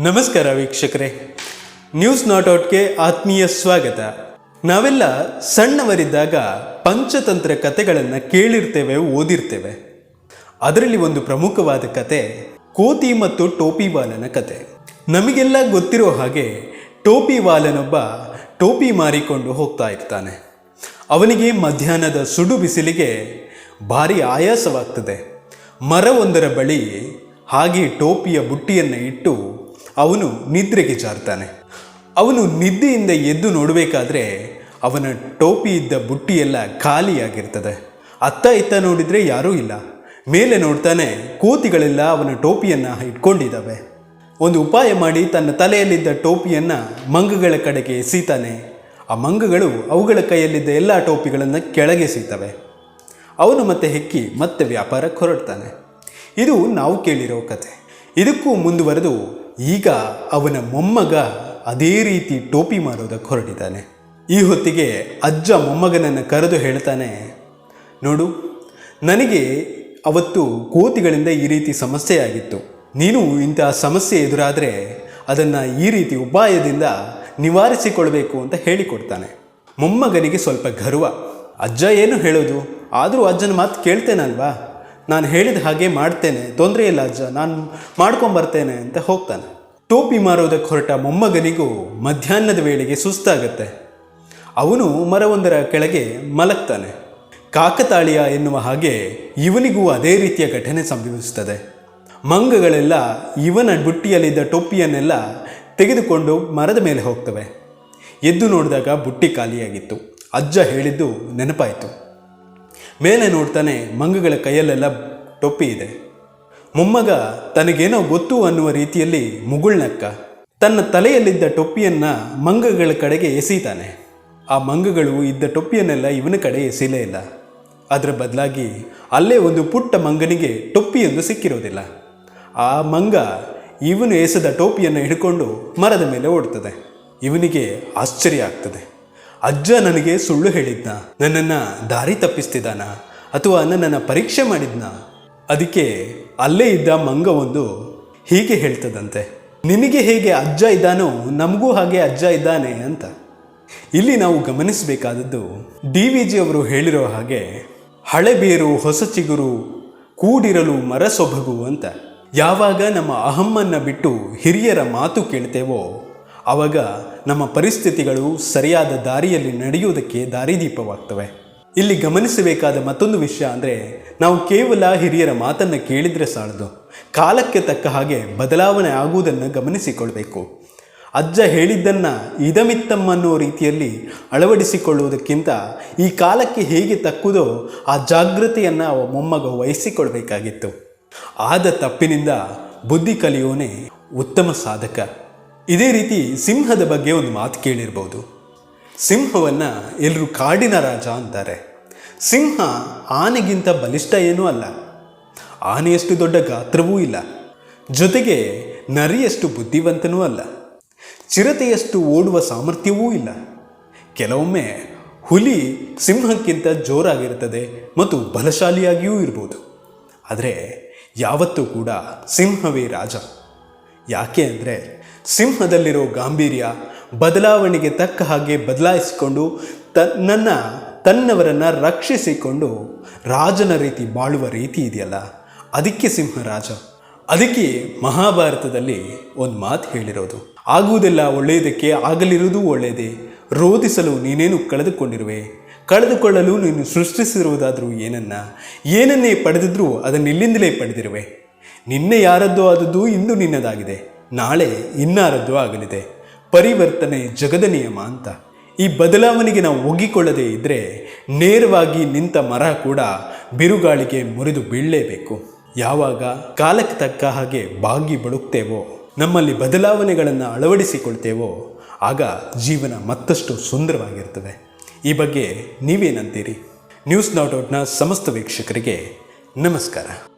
ನಮಸ್ಕಾರ ವೀಕ್ಷಕರೇ. News not ಔಟ್ಗೆ ಆತ್ಮೀಯ ಸ್ವಾಗತ. ನಾವೆಲ್ಲ ಸಣ್ಣವರಿದ್ದಾಗ ಪಂಚತಂತ್ರ ಕಥೆಗಳನ್ನು ಕೇಳಿರ್ತೇವೆ, ಓದಿರ್ತೇವೆ. ಅದರಲ್ಲಿ ಒಂದು ಪ್ರಮುಖವಾದ ಕತೆ ಕೋತಿ ಮತ್ತು ಟೋಪಿವಾಲನ ಕತೆ ನಮಗೆಲ್ಲ ಗೊತ್ತಿರೋ ಹಾಗೆ ಟೋಪಿವಾಲನೊಬ್ಬ ಟೋಪಿ ಮಾರಿಕೊಂಡು ಹೋಗ್ತಾ ಇರ್ತಾನೆ. ಅವನಿಗೆ ಮಧ್ಯಾಹ್ನದ ಸುಡು ಬಿಸಿಲಿಗೆ ಭಾರಿ ಆಯಾಸವಾಗ್ತದೆ. ಮರವೊಂದರ ಬಳಿ ಹಾಗೆ ಟೋಪಿಯ ಬುಟ್ಟಿಯನ್ನು ಇಟ್ಟು ಅವನು ನಿದ್ರೆಗೆ ಜಾರ್ತಾನೆ. ಅವನು ನಿದ್ದೆಯಿಂದ ಎದ್ದು ನೋಡಬೇಕಾದ್ರೆ ಅವನ ಟೋಪಿ ಇದ್ದ ಬುಟ್ಟಿಯೆಲ್ಲ ಖಾಲಿಯಾಗಿರ್ತದೆ. ಅತ್ತ ಇತ್ತ ನೋಡಿದರೆ ಯಾರೂ ಇಲ್ಲ. ಮೇಲೆ ನೋಡ್ತಾನೆ ಕೋತಿಗಳೆಲ್ಲ ಅವನ ಟೋಪಿಯನ್ನು ಇಟ್ಕೊಂಡಿದ್ದಾವೆ ಒಂದು ಉಪಾಯ ಮಾಡಿ ತನ್ನ ತಲೆಯಲ್ಲಿದ್ದ ಟೋಪಿಯನ್ನು ಮಂಗಗಳ ಕಡೆಗೆ ಎಸೀತಾನೆ ಆ ಮಂಗಗಳು ಅವುಗಳ ಕೈಯಲ್ಲಿದ್ದ ಎಲ್ಲ ಟೋಪಿಗಳನ್ನು ಕೆಳಗೆ ಸೀತವೆ. ಅವನು ಮತ್ತೆ ಹೆಕ್ಕಿ ಮತ್ತೆ ವ್ಯಾಪಾರಕ್ಕೆ ಹೊರಡ್ತಾನೆ ಇದು ನಾವು ಕೇಳಿರೋ ಕತೆ. ಇದಕ್ಕೂ ಮುಂದುವರೆದು ಈಗ ಅವನ ಮೊಮ್ಮಗ ಅದೇ ರೀತಿ ಟೋಪಿ ಮಾಡೋದಕ್ಕೆ ಹೊರಟಿದ್ದಾನೆ. ಈ ಹೊತ್ತಿಗೆ ಅಜ್ಜ ಮೊಮ್ಮಗನನ್ನು ಕರೆದು ಹೇಳ್ತಾನೆ, ನೋಡು, ನನಗೆ ಅವತ್ತು ಕೋತಿಗಳಿಂದ ಈ ರೀತಿ ಸಮಸ್ಯೆ ಆಗಿತ್ತು ನೀನು ಇಂತಹ ಸಮಸ್ಯೆ ಎದುರಾದರೆ ಅದನ್ನು ಈ ರೀತಿ ಉಪಾಯದಿಂದ ನಿವಾರಿಸಿಕೊಳ್ಬೇಕು ಅಂತ ಹೇಳಿಕೊಡ್ತಾನೆ. ಮೊಮ್ಮಗನಿಗೆ ಸ್ವಲ್ಪ ಗರ್ವ. ಅಜ್ಜ ಏನು ಹೇಳೋದು? ಆದರೂ ಅಜ್ಜನ ಮಾತು ಕೇಳ್ತೇನಲ್ವಾ? ನಾನು ಹೇಳಿದ ಹಾಗೆ ಮಾಡ್ತೇನೆ, ತೊಂದರೆ ಇಲ್ಲ ಅಜ್ಜ, ನಾನು ಮಾಡ್ಕೊಂಬರ್ತೇನೆ ಅಂತ ಹೋಗ್ತಾನೆ. ಟೋಪಿ ಮಾರೋದಕ್ಕೆ ಹೊರಟ ಮೊಮ್ಮಗನಿಗೂ ಮಧ್ಯಾಹ್ನದ ವೇಳೆಗೆ ಸುಸ್ತಾಗತ್ತೆ. ಅವನು ಮರವೊಂದರ ಕೆಳಗೆ ಮಲಗ್ತಾನೆ. ಕಾಕತಾಳೀಯ ಎನ್ನುವ ಹಾಗೆ ಇವನಿಗೂ ಅದೇ ರೀತಿಯ ಘಟನೆ ಸಂಭವಿಸುತ್ತದೆ. ಮಂಗಗಳೆಲ್ಲ ಇವನ ಬುಟ್ಟಿಯಲ್ಲಿದ್ದ ಟೋಪಿಯನ್ನೆಲ್ಲ ತೆಗೆದುಕೊಂಡು ಮರದ ಮೇಲೆ ಹೋಗ್ತವೆ. ಎದ್ದು ನೋಡಿದಾಗ ಬುಟ್ಟಿ ಖಾಲಿಯಾಗಿತ್ತು. ಅಜ್ಜ ಹೇಳಿದ್ದು ನೆನಪಾಯಿತು. ಮೇಲೆ ನೋಡ್ತಾನೆ ಮಂಗಗಳ ಕೈಯಲ್ಲೆಲ್ಲ ಟೊಪ್ಪಿ ಇದೆ. ಮೊಮ್ಮಗ ತನಗೇನೋ ಗೊತ್ತು ಅನ್ನುವ ರೀತಿಯಲ್ಲಿ ಮುಗುಳ್ನಕ್ಕ. ತನ್ನ ತಲೆಯಲ್ಲಿದ್ದ ಟೊಪ್ಪಿಯನ್ನು ಮಂಗಗಳ ಕಡೆಗೆ ಎಸೀತಾನೆ. ಆ ಮಂಗಗಳು ಇದ್ದ ಟೊಪ್ಪಿಯನ್ನೆಲ್ಲ ಇವನ ಕಡೆ ಎಸೀಲೇ ಇಲ್ಲ. ಅದರ ಬದಲಾಗಿ ಅಲ್ಲೇ ಒಂದು ಪುಟ್ಟ ಮಂಗನಿಗೆ ಟೊಪ್ಪಿಯೊಂದು ಸಿಕ್ಕಿರೋದಿಲ್ಲ. ಆ ಮಂಗ ಇವನು ಎಸೆದ ಟೋಪಿಯನ್ನು ಹಿಡ್ಕೊಂಡು ಮರದ ಮೇಲೆ ಓಡ್ತದೆ. ಇವನಿಗೆ ಆಶ್ಚರ್ಯ ಆಗ್ತದೆ. ಅಜ್ಜ ನನಗೆ ಸುಳ್ಳು ಹೇಳಿದ್ನ. ನನ್ನನ್ನು ದಾರಿ ತಪ್ಪಿಸ್ತಿದ್ದಾನ ಅಥವಾ ನನ್ನನ್ನು ಪರೀಕ್ಷೆ ಮಾಡಿದ್ನ. ಅದಕ್ಕೆ ಅಲ್ಲೇ ಇದ್ದ ಮಂಗ ಒಂದು ಹೀಗೆ ಹೇಳ್ತದಂತೆ. ನಿನಗೆ ಹೇಗೆ ಅಜ್ಜ ಇದ್ದಾನೋ ನಮಗೂ ಹಾಗೆ ಅಜ್ಜ ಇದ್ದಾನೆ ಅಂತ. ಇಲ್ಲಿ ನಾವು ಗಮನಿಸಬೇಕಾದದ್ದು ಡಿ ವಿ ಜಿ ಅವರು ಹೇಳಿರೋ ಹಾಗೆ ಹಳೆಬೇರು ಹೊಸ ಚಿಗುರು, ಕೂಡಿರಲು ಮರ ಸೊಬಗು ಅಂತ. ಯಾವಾಗ ನಮ್ಮ ಅಹಮ್ಮನ್ನ ಬಿಟ್ಟು ಹಿರಿಯರ ಮಾತು ಕೇಳ್ತೇವೋ ಆವಾಗ ನಮ್ಮ ಪರಿಸ್ಥಿತಿಗಳು ಸರಿಯಾದ ದಾರಿಯಲ್ಲಿ ನಡೆಯುವುದಕ್ಕೆ ದಾರಿದೀಪವಾಗ್ತವೆ. ಇಲ್ಲಿ ಗಮನಿಸಬೇಕಾದ ಮತ್ತೊಂದು ವಿಷಯ ಅಂದರೆ, ನಾವು ಕೇವಲ ಹಿರಿಯರ ಮಾತನ್ನು ಕೇಳಿದರೆ ಸಾಲದು. ಕಾಲಕ್ಕೆ ತಕ್ಕ ಹಾಗೆ ಬದಲಾವಣೆ ಆಗುವುದನ್ನು ಗಮನಿಸಿಕೊಳ್ಬೇಕು. ಅಜ್ಜ ಹೇಳಿದ್ದನ್ನು ಇದಮಿತ್ತಮ್ಮ ಅನ್ನೋ ರೀತಿಯಲ್ಲಿ ಅಳವಡಿಸಿಕೊಳ್ಳುವುದಕ್ಕಿಂತ ಈ ಕಾಲಕ್ಕೆ ಹೇಗೆ ತಕ್ಕುದೋ ಆ ಜಾಗೃತಿಯನ್ನು ಮೊಮ್ಮಗ ವಹಿಸಿಕೊಳ್ಬೇಕಾಗಿತ್ತು. ಆದ ತಪ್ಪಿನಿಂದ ಬುದ್ಧಿ ಕಲಿಯೋನೇ ಉತ್ತಮ ಸಾಧಕ. ಇದೇ ರೀತಿ ಸಿಂಹದ ಬಗ್ಗೆ ಒಂದು ಮಾತು ಕೇಳಿರ್ಬೋದು. ಸಿಂಹವನ್ನು ಎಲ್ಲರೂ ಕಾಡಿನ ರಾಜ ಅಂತಾರೆ. ಸಿಂಹ ಆನೆಗಿಂತ ಬಲಿಷ್ಠ ಏನೂ ಅಲ್ಲ. ಆನೆಯಷ್ಟು ದೊಡ್ಡ ಗಾತ್ರವೂ ಇಲ್ಲ. ಜೊತೆಗೆ ನರಿಯಷ್ಟು ಬುದ್ಧಿವಂತನೂ ಅಲ್ಲ. ಚಿರತೆಯಷ್ಟು ಓಡುವ ಸಾಮರ್ಥ್ಯವೂ ಇಲ್ಲ. ಕೆಲವೊಮ್ಮೆ ಹುಲಿ ಸಿಂಹಕ್ಕಿಂತ ಜೋರಾಗಿರುತ್ತದೆ ಮತ್ತು ಬಲಶಾಲಿಯಾಗಿಯೂ ಇರ್ಬೋದು. ಆದರೆ ಯಾವತ್ತೂ ಕೂಡ ಸಿಂಹವೇ ರಾಜ. ಯಾಕೆ ಅಂದರೆ ಸಿಂಹದಲ್ಲಿರೋ ಗಾಂಭೀರ್ಯ ಬದಲಾವಣೆಗೆ ತಕ್ಕ ಹಾಗೆ ಬದಲಾಯಿಸಿಕೊಂಡು ತನ್ನನ್ನು ತನ್ನವರನ್ನು ರಕ್ಷಿಸಿಕೊಂಡು ರಾಜನ ರೀತಿ ಬಾಳುವ ರೀತಿ ಇದೆಯಲ್ಲ? ಅದಕ್ಕೆ ಸಿಂಹ ರಾಜ ಅದಕ್ಕೆ ಮಹಾಭಾರತದಲ್ಲಿ ಒಂದು ಮಾತು ಹೇಳಿರೋದು. ಆಗುವುದೆಲ್ಲ ಒಳ್ಳೆಯದಕ್ಕೆ ಆಗಲಿರುವುದು ಒಳ್ಳೆಯದೇ. ರೋಧಿಸಲು ನೀನೇನು ಕಳೆದುಕೊಂಡಿರುವೆ? ಕಳೆದುಕೊಳ್ಳಲು ನೀನು ಸೃಷ್ಟಿಸಿರುವುದಾದರೂ ಏನನ್ನ? ಏನನ್ನೇ ಪಡೆದಿದ್ರೂ ಅದನ್ನು ಇಲ್ಲಿಂದಲೇ ಪಡೆದಿರುವೆ. ನಿನ್ನೆ ಯಾರದ್ದೋ ಆದದ್ದು ಇಂದು ನಿನ್ನದಾಗಿದೆ. ನಾಳೆ ಇನ್ನಾರದ್ದು ಆಗಲಿದೆ ಪರಿವರ್ತನೆ ಜಗದ ನಿಯಮ ಅಂತ. ಈ ಬದಲಾವಣೆಗೆ ನಾವು ಒಗ್ಗಿಕೊಳ್ಳದೇ ಇದ್ದರೆ ನೇರವಾಗಿ ನಿಂತ ಮರ ಕೂಡ ಬಿರುಗಾಳಿಗೆ ಮುರಿದು ಬೀಳಲೇಬೇಕು. ಯಾವಾಗ ಕಾಲಕ್ಕೆ ತಕ್ಕ ಹಾಗೆ ಬಾಗಿ ಬಳುಕ್ತೇವೋ, ನಮ್ಮಲ್ಲಿ ಬದಲಾವಣೆಗಳನ್ನು ಅಳವಡಿಸಿಕೊಳ್ತೇವೋ, ಆಗ ಜೀವನ ಮತ್ತಷ್ಟು ಸುಂದರವಾಗಿರ್ತದೆ. ಈ ಬಗ್ಗೆ ನೀವೇನಂತೀರಿ? ನ್ಯೂಸ್ ನಾಟ್ ಔಟ್ನ ಸಮಸ್ತ ವೀಕ್ಷಕರಿಗೆ ನಮಸ್ಕಾರ.